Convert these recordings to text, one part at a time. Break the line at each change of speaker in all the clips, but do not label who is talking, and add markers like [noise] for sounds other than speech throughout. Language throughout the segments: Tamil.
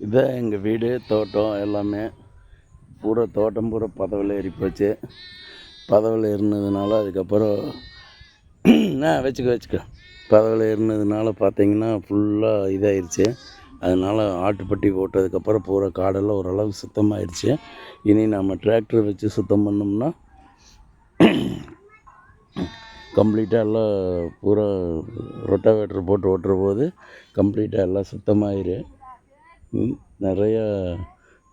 இதான் எங்கள் வீடு தோட்டம் எல்லாமே பூரா தோட்டம் பூரா பதவியில் ஏறி போச்சு. பதவியில் இருந்ததுனால அதுக்கப்புறம் [clears throat] ஆ வச்சுக்க வச்சுக்க. பதவியில் இருந்ததுனால பார்த்தீங்கன்னா ஃபுல்லாக இதாயிருச்சு. அதனால் ஆட்டுப்பட்டி போட்டதுக்கப்புறம் பூரா காடெல்லாம் ஓரளவு சுத்தமாகிடுச்சு இனி நம்ம டிராக்டர் வச்சு சுத்தம் பண்ணோம்னா [clears throat] கம்ப்ளீட்டாக எல்லாம் பூரா ரொட்டாவேட்டர் போட்டு ஓட்டுற போது கம்ப்ளீட்டாக எல்லாம் சுத்தமாயிரு. நிறையா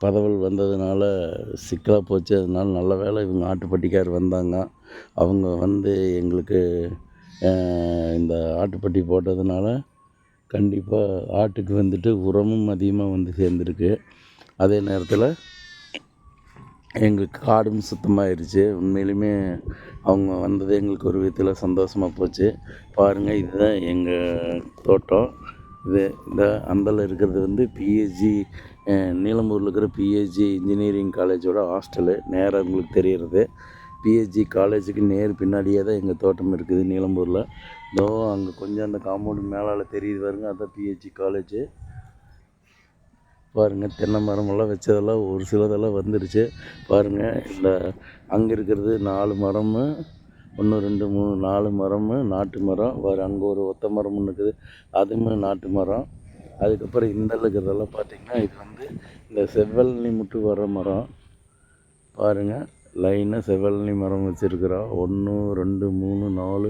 பதவல் வந்ததுனால சிக்கலாக போச்சு. அதனால நல்ல வேலை இவங்க ஆட்டுப்பட்டிக்கார் வந்தாங்க. அவங்க வந்து எங்களுக்கு இந்த ஆட்டுப்பட்டி போட்டதுனால கண்டிப்பாக ஆட்டுக்கு வந்துட்டு உரமும் அதிகமாக வந்து சேர்ந்துருக்கு. அதே நேரத்தில் எங்களுக்கு காடும் சுத்தமாயிருச்சு. உண்மையிலுமே அவங்க வந்தது எங்களுக்கு ஒரு விதத்தில் சந்தோஷமாக போச்சு. பாருங்கள் இதுதான் எங்கள் தோட்டம். இது இந்த அந்தல இருக்கிறது வந்து பிஹெச்டி நீலம்பூரில் இருக்கிற பிஹெசி இன்ஜினியரிங் காலேஜோட ஹாஸ்டலு நேராக உங்களுக்கு தெரிகிறது பிஹெசி காலேஜுக்கு நேர் பின்னாடியே தான் எங்கள் தோட்டம் இருக்குது நீலம்பூரில். இதோ அங்கே கொஞ்சம் அந்த காம்பவுண்டு மேலால் தெரியுது பாருங்க. அதுதான் பிஹெசி காலேஜு பாருங்கள் தென்னை மரமெல்லாம் வச்சதெல்லாம் ஒரு சிலதெல்லாம் வந்துருச்சு. பாருங்கள் இந்த அங்கே இருக்கிறது நாலு மரமும் ஒன்று ரெண்டு மூணு நாலு மரம் நாட்டு மரம் வேறு அங்கே ஒரு ஒத்த மரம் ஒன்று இருக்குது. அதுவுமே நாட்டு மரம். அதுக்கப்புறம் இந்த இருக்கிறதெல்லாம் பார்த்திங்கன்னா இது வந்து இந்த செவ்வழனி முட்டு வர மரம். பாருங்கள் லைனாக செவ்வழனி மரம் வச்சுருக்குறோம் ஒன்று ரெண்டு மூணு நாலு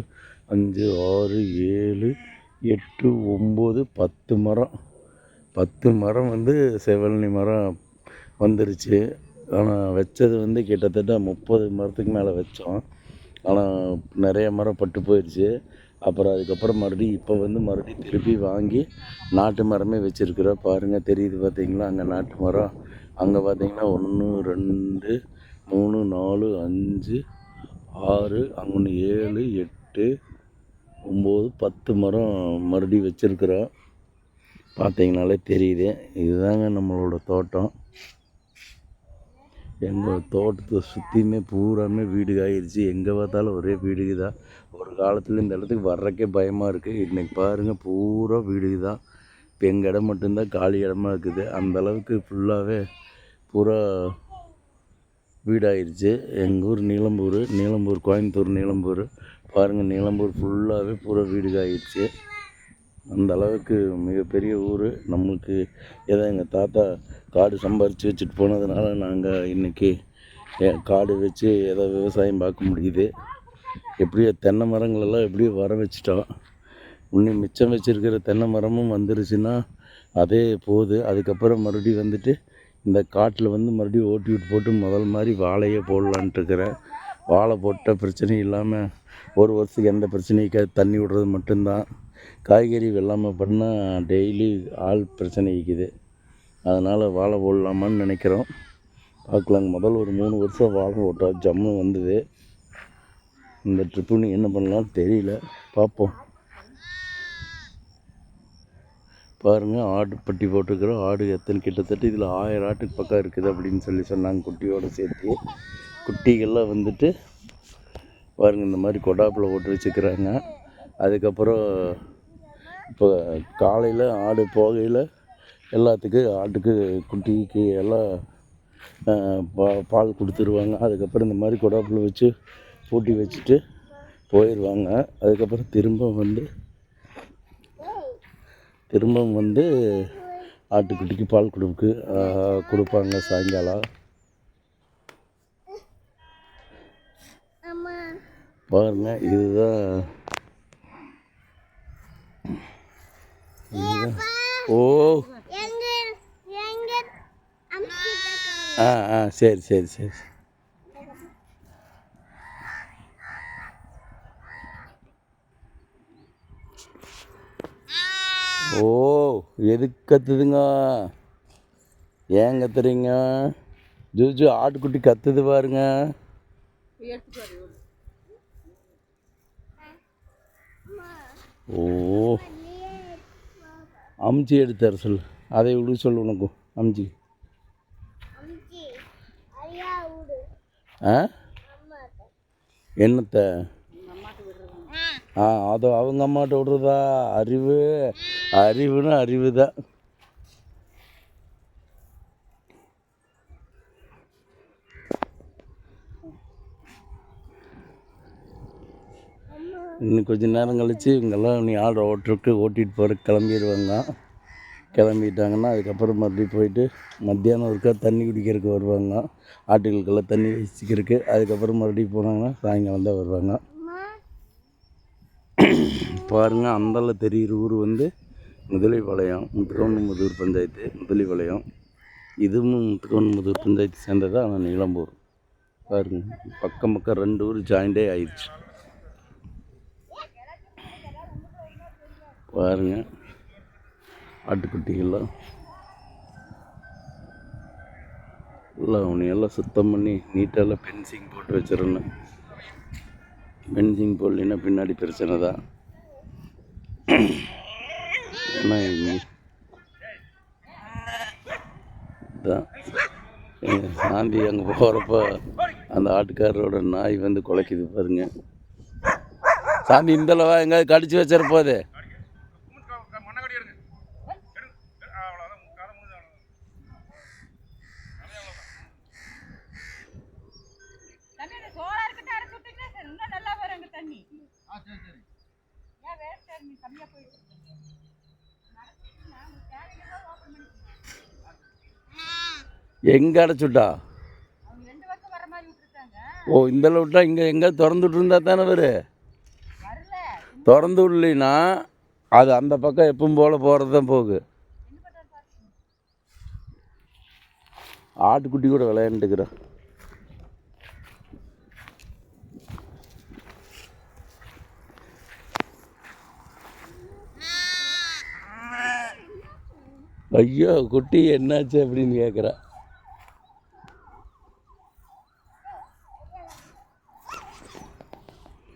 அஞ்சு ஆறு ஏழு எட்டு ஒம்பது பத்து மரம். பத்து மரம் வந்து செவ்வல்லி மரம் வந்துருச்சு. ஆனால் வச்சது வந்து கிட்டத்தட்ட முப்பது மரத்துக்கு மேலே வச்சோம். ஆனால் நிறைய மரம் பட்டு போயிடுச்சு. அப்புறம் அதுக்கப்புறம் மறுபடியும் இப்போ வந்து மறுபடியும் திருப்பி வாங்கி நாட்டு மரமே வச்சுருக்குறோம். பாருங்கள் தெரியுது பார்த்தீங்களா அங்கே நாட்டு மரம். அங்கே பார்த்தீங்கன்னா ஒன்று ரெண்டு மூணு நாலு அஞ்சு ஆறு அங்கே ஒன்று ஏழு எட்டு ஒம்பது பத்து மரம் மறுபடியும் வச்சுருக்குறோம். பார்த்தீங்கனாலே தெரியுது. இதுதாங்க நம்மளோட தோட்டம். எங்கள் தோட்டத்தை சுற்றியுமே பூராமே வீடு ஆயிடுச்சு எங்கே பார்த்தாலும் ஒரே வீடுக்கு தான் ஒரு காலத்தில் இந்த இடத்துக்கு வர்றக்கே பயமாக இருக்குது இன்றைக்கி பாருங்கள் பூரா வீடுக்கு தான் இப்போ எங்கள் இடம் மட்டும்தான் காலி இடமா இருக்குது. அந்த அளவுக்கு ஃபுல்லாகவே பூரா வீடாயிருச்சு. எங்கள் ஊர் நீலம்பூர் நீலம்பூர் கோயம்புத்தூர் நீலம்பூர். பாருங்கள் நீலம்பூர் ஃபுல்லாகவே பூரா வீடுக ஆயிடுச்சு அந்த அளவுக்கு மிகப்பெரிய ஊர். நம்மளுக்கு ஏதோ எங்கள் தாத்தா காடு சம்பாரித்து வச்சுட்டு போனதுனால நாங்கள் இன்றைக்கி காடு வச்சு ஏதோ விவசாயம் பார்க்க முடியுது. எப்படியோ தென்னை மரங்களெல்லாம் எப்படியோ வர வச்சிட்டோம். இன்னும் மிச்சம் வச்சுருக்கிற தென்னை மரமும் வந்துருச்சுன்னா அதே போகுது அதுக்கப்புறம் மறுபடியும் வந்துட்டு இந்த காட்டில் வந்து மறுபடியும் ஓட்டி விட்டு போட்டு முதல் மாதிரி வாழையே போடலான்ட்டுருக்கிறேன் வாழை போட்டால் பிரச்சனை இல்லாமல் ஒரு வருஷத்துக்கு எந்த பிரச்சனையும் தண்ணி விடுறது மட்டும்தான். காய்கறி வெள்ளாமல் பண்ணால் டெய்லி ஆள் பிரச்சனை இருக்குது. அதனால் வாழை போடலாமான்னு நினைக்கிறோம். பார்க்கலாங்க. முதல்ல ஒரு மூணு வருஷம் வாழை போட்டோம் ஜம்மு வந்தது. இந்த ட்ரிப்புன்னு என்ன பண்ணலாம்னு தெரியல. பார்ப்போம். பாருங்கள் ஆடு பட்டி போட்டிருக்கிறோம் ஆடு எத்தனை கிட்டத்தட்ட இதில் ஆயிரம் ஆட்டுக்கு பக்கம் இருக்குது அப்படின்னு சொல்லி சொன்னாங்க குட்டியோடு சேர்த்து. குட்டிகள்லாம் வந்துட்டு பாருங்கள் இந்த மாதிரி கொடாப்பில் போட்டு வச்சுக்கிறாங்க. அதுக்கப்புறம் இப்போ காலையில் ஆடு போகையில் எல்லாத்துக்கும் ஆட்டுக்கு குட்டிக்கு எல்லாம் பா பால் கொடுத்துருவாங்க. அதுக்கப்புறம் இந்த மாதிரி கொடாப்பில் வச்சு பூட்டி வச்சுட்டு போயிடுவாங்க அதுக்கப்புறம் திரும்ப வந்து திரும்பவும் வந்து ஆட்டுக்குட்டிக்கு பால் கொடுக்கு கொடுப்பாங்க சாயங்காலம். பாருங்க இதுதான் இதுதான். ஓ.
எங்க எங்க அம்மா.
ஆ ஆ சரி சரி சரி. ஓ எதுக்கு கத்துதுங்க? ஏன் கத்துறீங்க? ஜூஜு ஆட்டுக்குட்டி கத்துது பாருங்க. ஓ. அமுச்சி எடுத்தார் சொல்லு. அதை விடு சொல்லு உனக்கும் அமுச்சி
ஊடு
ஆ? என்னத்தை? ஆ. அதை அவங்க அம்மாட்ட விடுறதா? அறிவு. அறிவுன்னு அறிவு தான் இன்னும் கொஞ்ச நேரம் கழித்து இவங்கெல்லாம் நீ ஆள் ஓட்டுருக்கு ஓட்டிகிட்டு போகிற கிளம்பிடுவாங்க கிளம்பிட்டாங்கன்னா அதுக்கப்புறம் மறுபடியும் போயிட்டு மத்தியானம் ஒருக்கா தண்ணி குடிக்கிறதுக்கு வருவாங்க. ஆட்டுகளுக்கெல்லாம் தண்ணி வச்சுக்கிறதுக்கு. அதுக்கப்புறம் மறுபடியும் போனாங்கன்னா சாயங்காலம் தான் வருவாங்க. பாருங்கள் அந்தால தெரிகிற ஊர் வந்து முதலிபாளையம் முத்துக்கவுண்டம்புதூர் பஞ்சாயத்து முதலிபாளையம். இதுவும் முத்துக்கவுண்டம்புதூர் பஞ்சாயத்து சேர்ந்தது? ஆனால் நீலம்பூர் பாருங்கள் பக்கம் பக்கம் ரெண்டு ஊர் ஜாயிண்டே ஆயிடுச்சு. பாருங்கள் ஆட்டுக்குட்டிகள்லாம். எல்லாம் அவனை சுத்தம் பண்ணி நீட்டாக பென்சிங் போட்டு வச்சிடணும். பென்சிங் போடலைன்னா பின்னாடி பிரச்சனை தான். ஏன்னா இங்க- சாந்தி அங்கே போகிறப்ப அந்த ஆட்டுக்காரரோட நாய் வந்து குலைக்குது பாருங்க. சாந்தி இந்தளவா எங்கேயாவது கடிச்சு வச்சிட போதே
தம்பி இந்த சோளா இருக்கட்டும் அரைச்சு விட்டீங்கன்னா சரி, இன்னும் நல்லா வரும் எங்க தண்ணி ஏன் வேஸ்ட் நீ கம்மியா போயிட்டு இருக்கு? நடந்துச்சுன்னா உங்களுக்கு தேவையில்லாம் open பண்ணிக்கோங்க.
எங்கே அடைச்சுட்டா? ஓ இந்தளவு விட்டா இங்கே எங்கே திறந்து விட்டுருந்தா தானே வரு திறந்து விடலைன்னா அது அந்த பக்கம் எப்பவும் போல் போகிறது தான் போகு. ஆட்டுக்குட்டி கூட விளையாண்டுக்கிறேன் ஐயோ குட்டி என்னாச்சு அப்படின்னு கேட்குறா